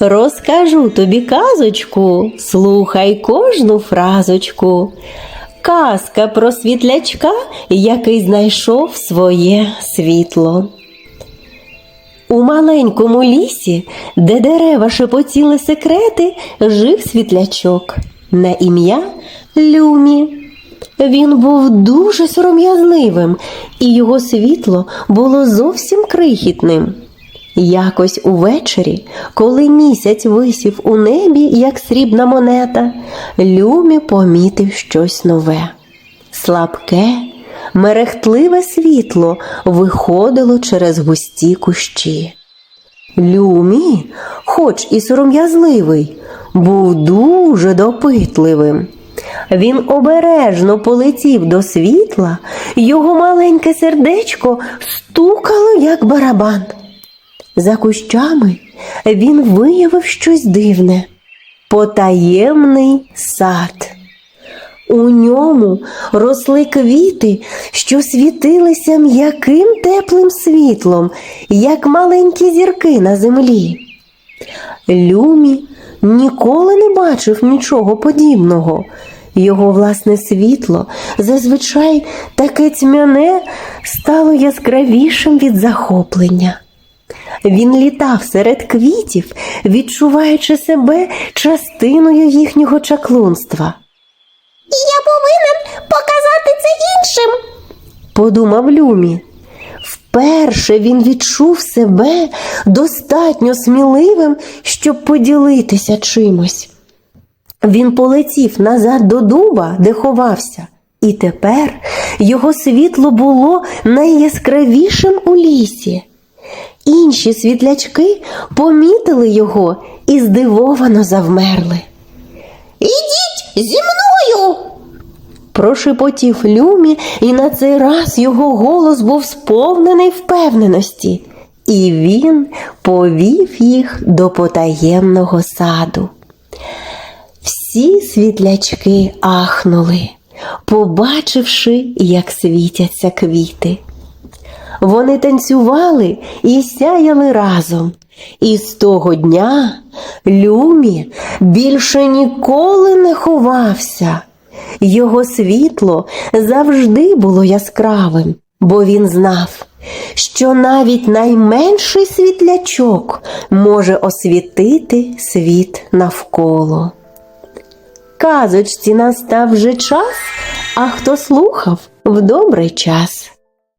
Розкажу тобі казочку, слухай кожну фразочку. Казка про світлячка, який знайшов своє світло. У маленькому лісі, де дерева шепотіли секрети, жив світлячок на ім'я Люмі. Він був дуже сором'язливим, і його світло було зовсім крихітним. Якось увечері, коли місяць висів у небі, як срібна монета, Люмі помітив щось нове. Слабке, мерехтливе світло виходило через густі кущі. Люмі, хоч і сором'язливий, був дуже допитливим. Він обережно полетів до світла, його маленьке сердечко стукало, як барабан. За кущами він виявив щось дивне потаємний сад. У ньому росли квіти, що світилися м'яким теплим світлом, як маленькі зірки на землі. Люмі ніколи не бачив нічого подібного. Його власне світло, зазвичай таке тьмяне, стало яскравішим від захоплення. Він літав серед квітів, відчуваючи себе частиною їхнього чаклунства. Я повинен показати це іншим. подумав Люмі. Вперше він відчув себе достатньо сміливим, щоб поділитися чимось. Він полетів назад до дуба, де ховався, і тепер його світло було найяскравішим у лісі. Інші світлячки помітили його і здивовано завмерли. Ідіть зі мною. Прошепотів Люмі, і на цей раз його голос був сповнений впевненості, і він повів їх до потаємного саду. Всі світлячки ахнули, побачивши, як світяться квіти. Вони танцювали і сяяли разом. І з того дня Люмі більше ніколи не ховався. Його світло завжди було яскравим, бо він знав, що навіть найменший світлячок може освітити світ навколо. Казочці настав вже час, а хто слухав в добрий час.